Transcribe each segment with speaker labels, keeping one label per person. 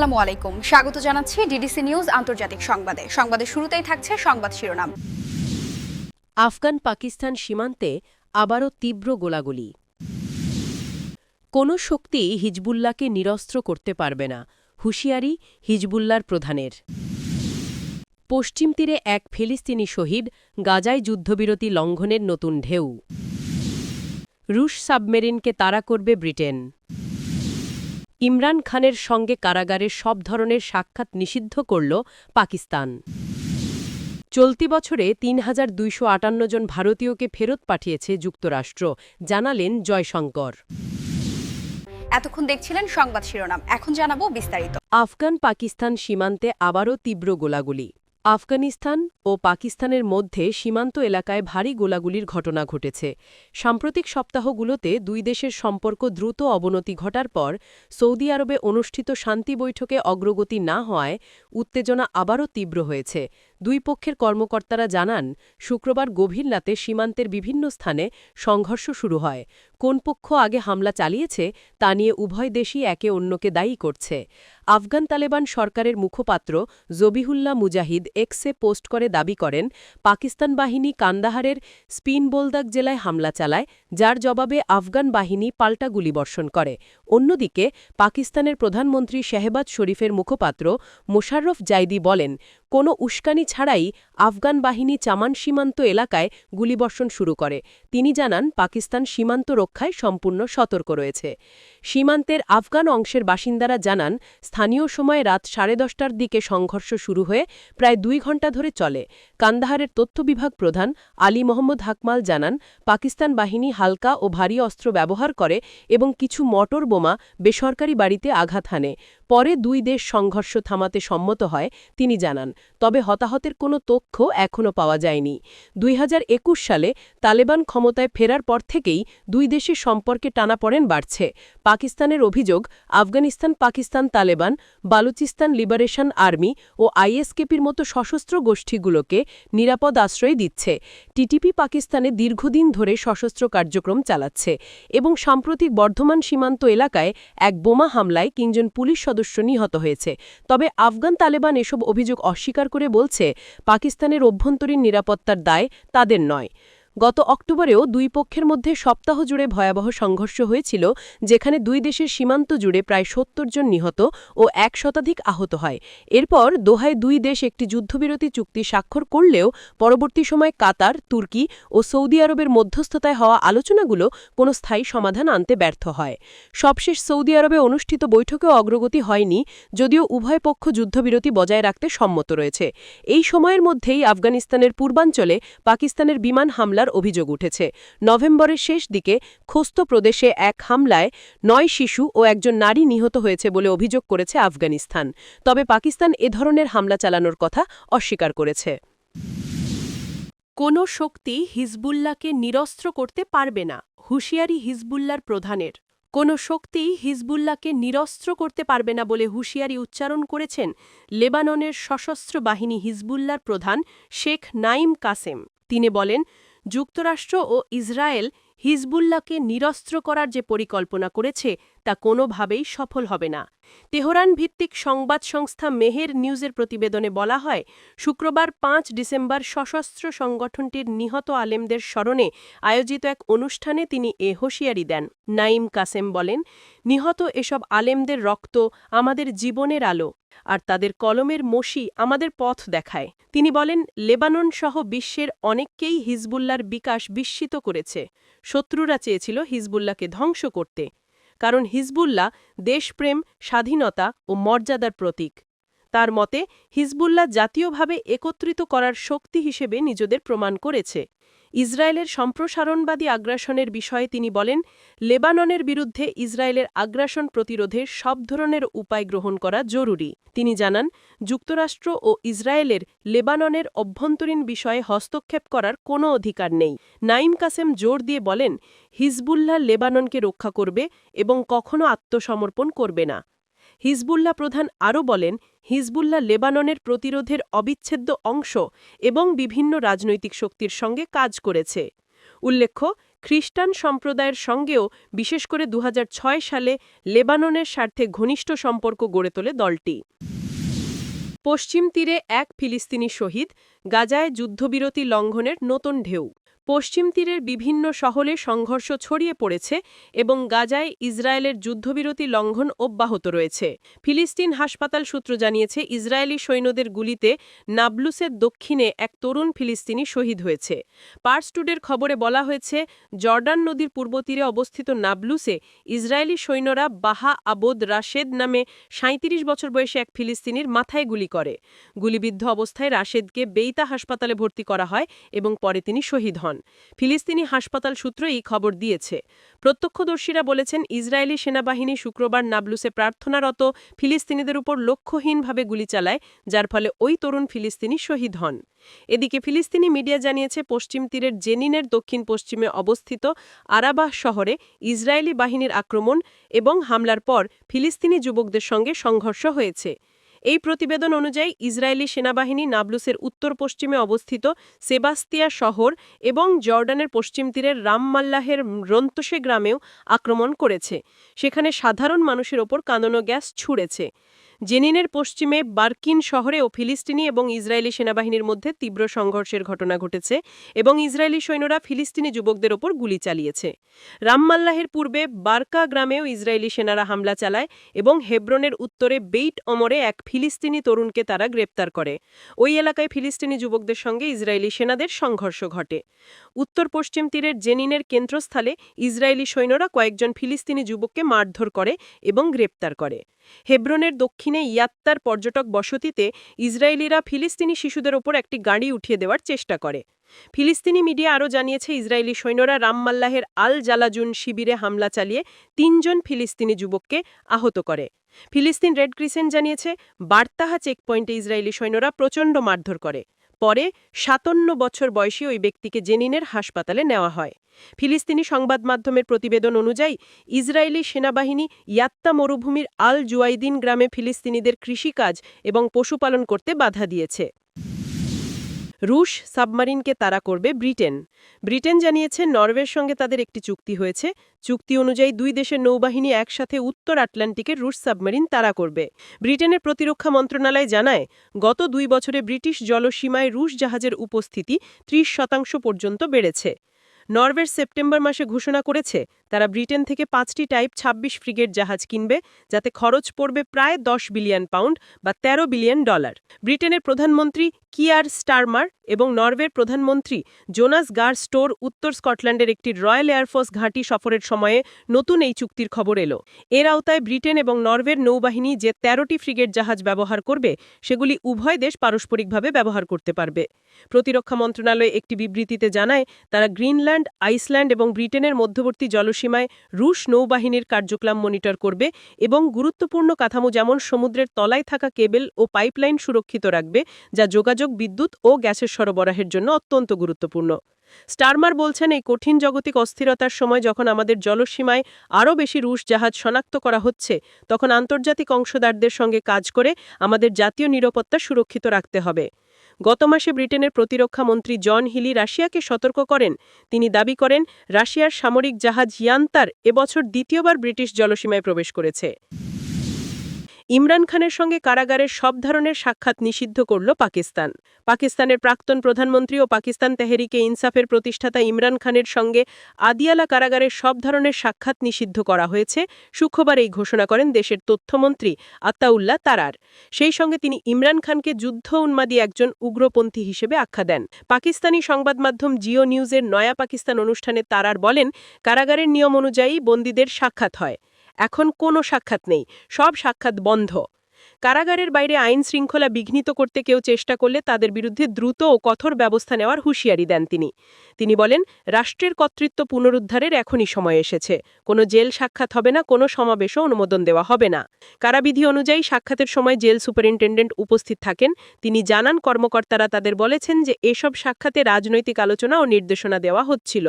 Speaker 1: আসসালামু আলাইকুম। স্বাগত জানাচ্ছি ডিডিসি নিউজ আন্তর্জাতিক সংবাদে। সংবাদের শুরুতেই থাকছে সংবাদ শিরোনাম।
Speaker 2: আফগান পাকিস্তান সীমান্তে আবারও তীব্র গোলাগুলি। কোনো শক্তি হিজবুল্লাহকে নিরস্ত্র করতে পারবে না, হুঁশিয়ারি হিজবুল্লার প্রধানের। পশ্চিম তীরে এক ফিলিস্তিনি শহীদ গাজায় যুদ্ধবিরতি লঙ্ঘনের নতুন ঢেউ। রুশ সাবমেরিনকে তাড়া করবে ব্রিটেন। ইমরান খানের সঙ্গে কারাগারে সব ধরনের সাক্ষাৎ নিষিদ্ধ করল পাকিস্তান। চলতি বছরে তিন হাজার দুইশো আটান্ন জন ভারতীয়কে ফেরত পাঠিয়েছে যুক্তরাষ্ট্র জানালেন জয়শঙ্কর।
Speaker 1: এতক্ষণ দেখছিলেন সংবাদ শিরোনাম এখন জানাব বিস্তারিত।
Speaker 2: আফগান পাকিস্তান সীমান্তে আবারও তীব্র গোলাগুলি। আফগানিস্তান ও পাকিস্তানের মধ্যে সীমান্ত এলাকায় ভারী গোলাগুলির ঘটনা ঘটেছে। সাম্প্রতিক সপ্তাহগুলোতে দুই দেশের সম্পর্ক দ্রুত অবনতি ঘটার পর সৌদি আরবে অনুষ্ঠিত শান্তি বৈঠকে অগ্রগতি না হওয়ায় উত্তেজনা আবারও তীব্র হয়েছে। দুই পক্ষের কর্মকর্তারা জানান, শুক্রবার গভীর রাতে সীমান্তের বিভিন্ন স্থানে সংঘর্ষ শুরু হয়। কোন পক্ষ আগে হামলা চালিয়েছে, তা নিয়ে উভয় দেশই একে অন্যকে দায়ী করছে। আফগান তালেবান সরকারের মুখপাত্র জবিহুল্লাহ মুজাহিদ এক্সে পোস্ট করে দাবি করেন, পাকিস্তান বাহিনী কান্দাহারের স্পিন বোলদাক জেলায় হামলা চালায়, যার জবাবে আফগান বাহিনী পাল্টা গুলিবর্ষণ করে। অন্যদিকে, পাকিস্তানের প্রধানমন্ত্রী শেহবাজ শরীফের মুখপাত্র মোশাররফ জাইদি বলেন, কোনো উস্কানি ছাড়াই আফগান বাহিনী চামান সীমান্ত এলাকায় গুলিবর্ষণ শুরু করে। তিনি জানান, পাকিস্তান সীমান্ত রক্ষায় সম্পূর্ণ সতর্ক রয়েছে। সীমান্তের আফগান অংশের বাসিন্দারা জানান, স্থানীয় সময় রাত সাড়ে দশটার দিকে সংঘর্ষ শুরু হয়ে প্রায় দুই ঘণ্টা ধরে চলে। কান্দাহারের তথ্য বিভাগ প্রধান আলী মোহাম্মদ হাকমাল জানান, পাকিস্তান বাহিনী হালকা ও ভারী অস্ত্র ব্যবহার করে এবং কিছু মটর বোমা বেসরকারি বাড়িতে আঘাত হানে। পরে দুই দেশ সংঘর্ষ থামাতে সম্মত হয়, তিনি জানান। তবে হতাহতের কোনো তথ্য এখনও পাওয়া যায়নি। দুই হাজার একুশ সালে তালেবান ক্ষমতায় ফেরার পর থেকেই দুই দেশের সম্পর্কে টানাপড়েন বাড়ছে। পাকিস্তানের অভিযোগ, আফগানিস্তান, পাকিস্তান তালেবান, বালুচিস্তান লিবারেশন আর্মি ও আইএসকেপির মতো সশস্ত্র গোষ্ঠীগুলোকে নিরাপদ আশ্রয় দিচ্ছে। টিটিপি পাকিস্তানে দীর্ঘদিন ধরে সশস্ত্র কার্যক্রম চালাচ্ছে এবং সাম্প্রতিক বর্ধমান সীমান্ত এলাকায় এক বোমা হামলায় তিনজন পুলিশ সদস্য নিহত হয়েছে। তবে আফগান তালেবান এসব অভিযোগ অস্বীকার করে বলছে পাকিস্তানের অভ্যন্তরীণ নিরাপত্তার দায় তাদের নয়। গত অক্টোবরেও দুই পক্ষের মধ্যে সপ্তাহ জুড়ে ভয়াবহ সংঘর্ষ হয়েছিল, যেখানে দুই দেশের সীমান্ত জুড়ে প্রায় সত্তর জন নিহত ও এক শতাধিক আহত হয়। এরপর দোহায় দুই দেশ একটি যুদ্ধবিরতি চুক্তি স্বাক্ষর করলেও পরবর্তী সময় কাতার, তুর্কি ও সৌদি আরবের মধ্যস্থতায় হওয়া আলোচনাগুলো কোনো স্থায়ী সমাধান আনতে ব্যর্থ হয়। সবশেষ সৌদি আরবে অনুষ্ঠিত বৈঠকেও অগ্রগতি হয়নি, যদিও উভয় পক্ষ যুদ্ধবিরতি বজায় রাখতে সম্মত রয়েছে। এই সময়ের মধ্যেই আফগানিস্তানের পূর্বাঞ্চলে পাকিস্তানের বিমান হামলার অভিযোগ উঠেছে। নভেম্বরের শেষ দিকে খোস্ত প্রদেশে এক হামলায় নয় শিশু ও একজন নারী নিহত হয়েছে বলে অভিযোগ করেছে আফগানিস্তান। তবে পাকিস্তান এ ধরনের হামলা চালানোর কথা অস্বীকার করেছে। কোনো শক্তি হিজবুল্লাহকে নিরস্ত্র করতে পারবে না, হুঁশিয়ারি হিজবুল্লার প্রধানের। কোনো শক্তি হিজবুল্লাহকে নিরস্ত্র করতে পারবে না বলে হুঁশিয়ারি উচ্চারণ করেছেন লেবাননের সশস্ত্র বাহিনী হিজবুল্লার প্রধান শেখ নাইম কাসেম। তিনি বলেন যুক্তরাষ্ট্র ও ইসরায়েল হিজবুল্লাহকে নিরস্ত্র করার যে পরিকল্পনা করেছে, তা কোনোভাবেই সফল হবে না। তেহরান ভিত্তিক সংবাদ সংস্থা মেহের নিউজের প্রতিবেদনে বলা হয়, শুক্রবার পাঁচ ডিসেম্বর সশস্ত্র সংগঠনটির নিহত আলেমদের স্মরণে আয়োজিত এক অনুষ্ঠানে তিনি এ হুঁশিয়ারি দেন। নাইম কাসেম বলেন, নিহত এসব আলেমদের রক্ত আমাদের জীবনের আলো। আর তাদের কলমের মসি আমাদের পথ দেখায়। তিনি বলেন, লেবানন সহ বিশ্বের অনেককেই হিজবুল্লার বিকাশ বিস্মিত করেছে। শত্রুরা চেয়েছিল হিজবুল্লাহকে ধ্বংস করতে। কারণ হিজবুল্লাহ দেশপ্রেম, স্বাধীনতা ও মর্যাদার প্রতীক। তার মতে, হিজবুল্লাহ জাতীয়ভাবে একত্রিত করার শক্তি হিসেবে নিজেদের প্রমাণ করেছে। ইসরায়েলের সম্প্রসারণবাদী আগ্রাসনের বিষয়ে তিনি বলেন, লেবাননের বিরুদ্ধে ইসরায়েলের আগ্রাসন প্রতিরোধে সব ধরনের উপায় গ্রহণ করা জরুরি। তিনি জানান, যুক্তরাষ্ট্র ও ইসরায়েলের লেবাননের অভ্যন্তরীণ বিষয়ে হস্তক্ষেপ করার কোনো অধিকার নেই। নাইম কাসেম জোর দিয়ে বলেন, হিজবুল্লাহ লেবাননকে রক্ষা করবে এবং কখনো আত্মসমর্পণ করবে না। হিজবুল্লাহ প্রধান আরও বলেন, হিজবুল্লাহ লেবাননের প্রতিরোধের অবিচ্ছেদ্য অংশ এবং বিভিন্ন রাজনৈতিক শক্তির সঙ্গে কাজ করেছে। উল্লেখ্য, খ্রিস্টান সম্প্রদায়ের সঙ্গেও, বিশেষ করে দু হাজার ছয় সালে লেবাননের স্বার্থে ঘনিষ্ঠ সম্পর্ক গড়ে তোলে দলটি। পশ্চিম তীরে এক ফিলিস্তিনি শহীদ, গাজায় যুদ্ধবিরতি লঙ্ঘনের নতুন ঢেউ। পশ্চিম তীরের বিভিন্ন শহরে সংঘর্ষ ছড়িয়ে পড়েছে এবং গাজায় ইসরায়েলের যুদ্ধবিরতি লঙ্ঘন অব্যাহত রয়েছে। ফিলিস্তিন হাসপাতাল সূত্র জানিয়েছে, ইসরায়েলি সৈন্যদের গুলিতে নাবলুসের দক্ষিণে এক তরুণ ফিলিস্তিনি শহীদ হয়েছে। পার্স টুডের খবরে বলা হয়েছে, জর্ডান নদীর পূর্ব তীরে অবস্থিত নাবলুসে ইসরায়েলি সৈন্যরা বাহা আবোদ রাশেদ নামে সাঁত্রিশ বছর বয়সী এক ফিলিস্তিনির মাথায় গুলি করে। গুলিবিদ্ধ অবস্থায় রাশেদকে বেইতা হাসপাতালে ভর্তি করা হয় এবং পরে তিনি শহীদ হন। ফিলিস্তিনি হাসপাতাল সূত্র এই খবর দিয়েছে। প্রত্যক্ষদর্শীরা বলেছেন, ইসরায়েলি সেনাবাহিনী শুক্রবার নাবলুসে প্রার্থনারত ফিলিস্তিনিদের উপর লক্ষ্যহীনভাবে গুলি চালায়, যার ফলে ওই তরুণ ফিলিস্তিনি শহীদ হন। এদিকে ফিলিস্তিনি মিডিয়া জানিয়েছে, পশ্চিম তীরের জেনিনের দক্ষিণ পশ্চিমে অবস্থিত আরাবাহ শহরে ইসরায়েলি বাহিনীর আক্রমণ এবং হামলার পর ফিলিস্তিনি যুবকদের সঙ্গে সংঘর্ষ হয়েছে। এই প্রতিবেদন অনুযায়ী ইসরায়েলি সেনাবাহিনী নাবলুসের উত্তর পশ্চিমে অবস্থিত সেবাস্তিয়া শহর এবং জর্ডানের পশ্চিম তীরের রামমাল্লাহের রন্তসে গ্রামেও আক্রমণ করেছে। সেখানে সাধারণ মানুষের ওপর কাঁদানো গ্যাস ছুড়েছে। জেনিনের পশ্চিমে বার্কিন শহরেও ফিলিস্তিনি এবং ইসরায়েলি সেনাবাহিনীর মধ্যে তীব্র সংঘর্ষের ঘটনা ঘটেছে এবং ইসরায়েলি সৈন্যরা ফিলিস্তিনি যুবকদের ওপর গুলি চালিয়েছে। রামমাল্লাহের পূর্বে বার্কা গ্রামেও ইসরায়েলি সেনারা হামলা চালায় এবং হেব্রনের উত্তরে বেইট অমরে এক ফিলিস্তিনি তরুণকে তারা গ্রেপ্তার করে। ওই এলাকায় ফিলিস্তিনি যুবকদের সঙ্গে ইসরায়েলি সেনাদের সংঘর্ষ ঘটে। উত্তর পশ্চিম তীরের জেনিনের কেন্দ্রস্থলে ইসরায়েলি সৈন্যরা কয়েকজন ফিলিস্তিনি যুবককে মারধর করে এবং গ্রেপ্তার করে। হেব্রনের দক্ষিণে ইয়াত্তার পর্যটক বসতিতে ইসরায়েলিরা ফিলিস্তিনি শিশুদের ওপর একটি গাড়ি উঠিয়ে দেওয়ার চেষ্টা করে। ফিলিস্তিনি মিডিয়া আরও জানিয়েছে, ইসরায়েলি সৈন্যরা রামমাল্লাহের আল জালাজুন শিবিরে হামলা চালিয়ে তিনজন ফিলিস্তিনি যুবককে আহত করে। ফিলিস্তিন রেড ক্রিসেন্ট জানিয়েছে, বার্তাহা চেকপয়েন্টে ইসরায়েলি সৈন্যরা প্রচণ্ড মারধর করে। পরে সাতান্ন বছর বয়সী ওই ব্যক্তিকে জেনিনের হাসপাতালে নেওয়া হয়। ফিলিস্তিনি সংবাদ মাধ্যমের প্রতিবেদন অনুযায়ী, ইসরায়েলি সেনাবাহিনী ইয়াত্তা মরুভূমির আল জুয়াইদিন গ্রামে ফিলিস্তিনিদের কৃষিকাজ এবং পশুপালন করতে বাধা দিয়েছে। রুশ সাবমারিনকে তাড়া করবে ব্রিটেন। ব্রিটেন জানিয়েছে, নরওয়ের সঙ্গে তাদের একটি চুক্তি হয়েছে। চুক্তি অনুযায়ী দুই দেশের নৌবাহিনী একসাথে উত্তর আটলান্টিকের রুশ সাবমেরিন তাড়া করবে। ব্রিটেনের প্রতিরক্ষা মন্ত্রণালয় জানায়, গত দুই বছরে ব্রিটিশ জলসীমায় রুশ জাহাজের উপস্থিতি ত্রিশ শতাংশ পর্যন্ত বেড়েছে। নরওয়ের সেপ্টেম্বর মাসে ঘোষণা করেছে তারা ব্রিটেন থেকে পাঁচটি টাইপ ২৬ ফ্রিগেট জাহাজ কিনবে, যাতে খরচ পড়বে প্রায় দশ বিলিয়ন পাউন্ড বা ১৩ বিলিয়ন ডলার। ব্রিটেনের প্রধানমন্ত্রী কিয়ার স্টারমার এবং নরওয়ের প্রধানমন্ত্রী জোনাস গার স্টোর উত্তর স্কটল্যান্ডের একটি রয়্যাল এয়ারফোর্স ঘাঁটি সফরের সময়ে নতুন এই চুক্তির খবর এলো। এর আওতায় ব্রিটেন এবং নরওয়ের নৌবাহিনী যে ১৩টি ফ্রিগেট জাহাজ ব্যবহার করবে, সেগুলি উভয় দেশ পারস্পরিকভাবে ব্যবহার করতে পারবে। প্রতিরক্ষা মন্ত্রণালয় একটি বিবৃতিতে জানায়, তারা গ্রিনল্যান্ড, আইসল্যান্ড এবং ব্রিটেনের মধ্যবর্তী জলসীমায় রুশ নৌবাহিনীর কার্যক্রম মনিটর করবে এবং গুরুত্বপূর্ণ কাঠামো যেমন সমুদ্রের তলায় থাকা কেবল ও পাইপলাইন সুরক্ষিত রাখবে, যা যোগাযোগ, বিদ্যুৎ ও গ্যাসের সরবরাহের জন্য অত্যন্ত গুরুত্বপূর্ণ। স্টারমার বলছেন, এই কঠিন জাগতিক অস্থিরতার সময় যখন আমাদের জলসীমায় আরও বেশি রুশ জাহাজ শনাক্ত করা হচ্ছে, তখন আন্তর্জাতিক অংশদারদের সঙ্গে কাজ করে আমাদের জাতীয় নিরাপত্তা সুরক্ষিত রাখতে হবে। গত মাসে ব্রিটেনের প্রতিরক্ষা মন্ত্রী জন হিলি রাশিয়াকে সতর্ক করেন। তিনি দাবি করেন, রাশিয়ার সামরিক জাহাজ ইয়ান্তার এবছর দ্বিতীয়বার ব্রিটিশ জলসীমায় প্রবেশ করেছে। ইমরান খানের সঙ্গে কারাগারের সব ধরনের সাক্ষাৎ নিষিদ্ধ করল পাকিস্তান। পাকিস্তানের প্রাক্তন প্রধানমন্ত্রী ও পাকিস্তান তেহরিকে ইনসাফের প্রতিষ্ঠাতা ইমরান খানের সঙ্গে আদিয়ালা কারাগারের সব ধরনের সাক্ষাৎ নিষিদ্ধ করা হয়েছে। শুক্রবার এই ঘোষণা করেন দেশের তথ্যমন্ত্রী আত্তাউল্লাহ তারার। সেই সঙ্গে তিনি ইমরান খানকে যুদ্ধ উন্মাদী একজন উগ্রপন্থী হিসেবে আখ্যা দেন। পাকিস্তানি সংবাদ মাধ্যম জিও নিউজের নয়া পাকিস্তান অনুষ্ঠানে তারার বলেন, কারাগারের নিয়ম অনুযায়ী বন্দীদের সাক্ষাৎ হয়। এখন কোনো সাক্ষাৎ নেই, সব সাক্ষাৎ বন্ধ। কারাগারের বাইরে আইন শৃঙ্খলা বিঘ্নিত করতে কেউ চেষ্টা করলে তাদের বিরুদ্ধে দ্রুত ও কঠোর ব্যবস্থা নেওয়ার হুঁশিয়ারি দেন তিনি। তিনি বলেন, রাষ্ট্রের কর্তৃত্ব পুনরুদ্ধারের এখনই সময় এসেছে। কোনো জেল সাক্ষাৎ হবে না, কোনো সমাবেশও অনুমোদন দেওয়া হবে না। কারাবিধি অনুযায়ী সাক্ষাতের সময় জেল সুপারিনটেন্ডেন্ট উপস্থিত থাকেন। তিনি জানান, কর্মকর্তারা তাদের বলেছেন যে এসব সাক্ষাতে রাজনৈতিক আলোচনা ও নির্দেশনা দেওয়া হচ্ছিল।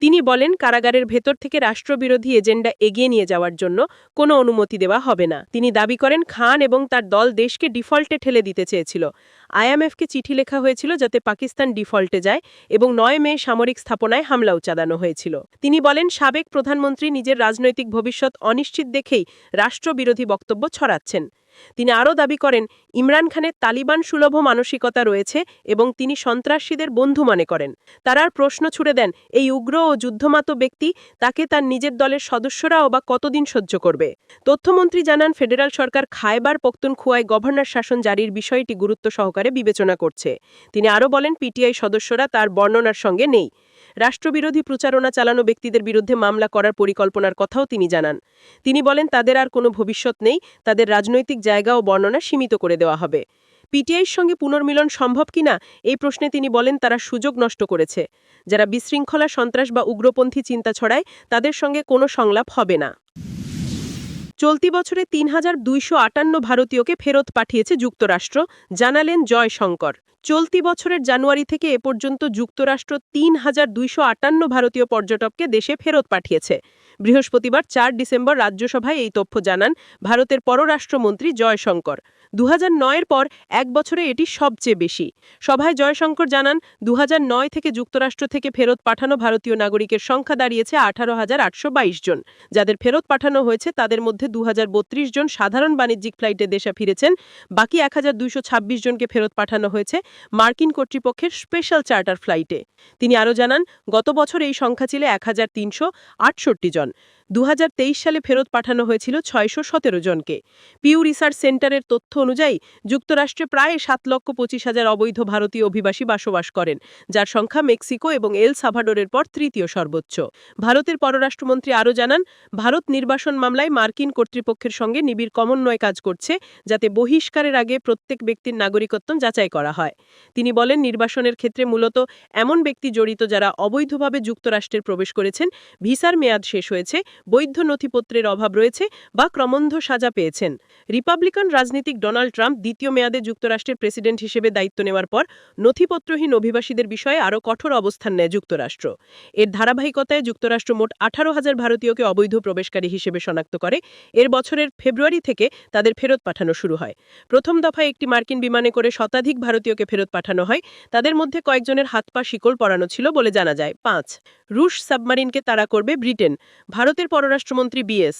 Speaker 2: তিনি বলেন, কারাগারের ভেতর থেকে রাষ্ট্রবিরোধী এজেন্ডা এগিয়ে নিয়ে যাওয়ার জন্য কোনো অনুমতি দেওয়া হবে না। তিনি দাবি করেন, খান এবং তার দল দেশকে ডিফল্টে ঠেলে দিতে চেয়েছিল। আইএমএফকে চিঠি লেখা হয়েছিল যাতে পাকিস্তান ডিফল্টে যায় এবং নয় মে সামরিক স্থাপনায় হামলাও চালানো হয়েছিল। তিনি বলেন, সাবেক প্রধানমন্ত্রী নিজের রাজনৈতিক ভবিষ্যৎ অনিশ্চিত দেখেই রাষ্ট্রবিরোধী বক্তব্য ছড়াচ্ছেন। তিনি আরও দাবি করেন, ইমরান খানের তালিবান সুলভ মানসিকতা রয়েছে এবং তিনি সন্ত্রাসীদের বন্ধু মনে করেন। তারা আর প্রশ্ন ছুড়ে দেন, এই উগ্র ও যুদ্ধমাত ব্যক্তি তাকে তার নিজের দলের সদস্যরাও বা কতদিন সহ্য করবে? তথ্যমন্ত্রী জানান, ফেডারাল সরকার খায়বার পক্তনখুয়ায় গভর্নর শাসন জারির বিষয়টি গুরুত্ব সহকারে বিবেচনা করছে। তিনি আরও বলেন, পিটিআই সদস্যরা তার বর্ণনার সঙ্গে নেই। রাষ্ট্রবিরোধী প্রচারণা চালানো ব্যক্তিদের বিরুদ্ধে মামলা করার পরিকল্পনার কথাও তিনি জানান। তিনি বলেন, তাদের আর কোনো ভবিষ্যৎ নেই। তাদের রাজনৈতিক জায়গা ও বর্ণনা সীমিত করে দেওয়া হবে। পিটিআইয়ের সঙ্গে পুনর্মিলন সম্ভব কিনা, এই প্রশ্নে তিনি বলেন, তারা সুযোগ নষ্ট করেছে। যারা বিশৃঙ্খলা, সন্ত্রাস বা উগ্রপন্থী চিন্তা ছড়ায়, তাদের সঙ্গে কোনো সংলাপ হবে না। চলতি বছরে তিন হাজার দুইশো আটান্ন ভারতীয়কে ফেরত পাঠিয়েছে যুক্তরাষ্ট্র, জানালেন জয়শঙ্কর। চলতি বছরের জানুয়ারি থেকে এ পর্যন্ত যুক্তরাষ্ট্র তিন হাজার দুইশো আটান্ন ভারতীয় পর্যটককে দেশে ফেরত পাঠিয়েছে। বৃহস্পতিবার চার ডিসেম্বর রাজ্যসভায় এই তথ্য জানান ভারতের পররাষ্ট্রমন্ত্রী জয়শঙ্কর। দু এর পর এক বছরে এটি সবচেয়ে বেশি। সভায় জয়শঙ্কর জানান দু হাজার নয় থেকে যুক্তরাষ্ট্র থেকে ফেরত পাঠানো ভারতীয় নাগরিকের সংখ্যা দাঁড়িয়েছে আঠারো হাজার আটশো জন। যাদের ফেরত পাঠানো হয়েছে, তাদের মধ্যে দু হাজার বত্রিশ জন সাধারণ বাণিজ্যিক ফ্লাইটে দেশে ফিরেছেন, বাকি এক হাজার দুইশো ছাব্বিশ জনকে ফেরত পাঠানো হয়েছে মার্কিন কর্তৃপক্ষের স্পেশাল চার্টার ফ্লাইটে। তিনি আরও জানান, গত বছর এই সংখ্যা ছিল এক জন। দু হাজার তেইশ সালে ফেরত পাঠানো হয়েছিল ছয়শো সতেরো জনকে। পিউ রিসার্চ সেন্টারের তথ্য অনুযায়ী, যুক্তরাষ্ট্রে প্রায় সাত লক্ষ পঁচিশ হাজার অবৈধ ভারতীয় অভিবাসী বসবাস করেন, যার সংখ্যা মেক্সিকো এবং এল সাভাডোরের পর তৃতীয় সর্বোচ্চ। ভারতের পররাষ্ট্রমন্ত্রী আরও জানান, ভারত নির্বাসন মামলায় মার্কিন কর্তৃপক্ষের সঙ্গে নিবিড় সমন্বয় কাজ করছে, যাতে বহিষ্কারের আগে প্রত্যেক ব্যক্তির নাগরিকত্ব যাচাই করা হয়। তিনি বলেন, নির্বাসনের ক্ষেত্রে মূলত এমন ব্যক্তি জড়িত যারা অবৈধভাবে যুক্তরাষ্ট্রে প্রবেশ করেছেন, ভিসার মেয়াদ শেষ হয়েছে বৈধ নথিপত্রের অভাব রয়েছে বা ক্রমন্ধ সাজা পেয়েছেন। রিপাবলিকান রাজনীতিক ডোনাল্ড ট্রাম্প দ্বিতীয় মেয়াদে যুক্তরাষ্ট্রের প্রেসিডেন্ট হিসেবে দায়িত্ব নেওয়ার পর নথিপত্রহীন অভিবাসীদের বিষয়ে আরও কঠোর অবস্থান নেয় যুক্তরাষ্ট্র। এর ধারাবাহিকতায় যুক্তরাষ্ট্র মোট আঠারো হাজার ভারতীয়কে অবৈধ প্রবেশকারী হিসেবে শনাক্ত করে। এর বছরের ফেব্রুয়ারি থেকে তাদের ফেরত পাঠানো শুরু হয়। প্রথম দফায় একটি মার্কিন বিমানে করে শতাধিক ভারতীয়কে ফেরত পাঠানো হয়। তাদের মধ্যে কয়েকজনের হাত পা শিকল পরানো ছিল বলে জানা যায়। পাঁচ, রুশ সাবমারিনকে তাড়া করবে ব্রিটেন। ভারতের পররাষ্ট্রমন্ত্রী বিএস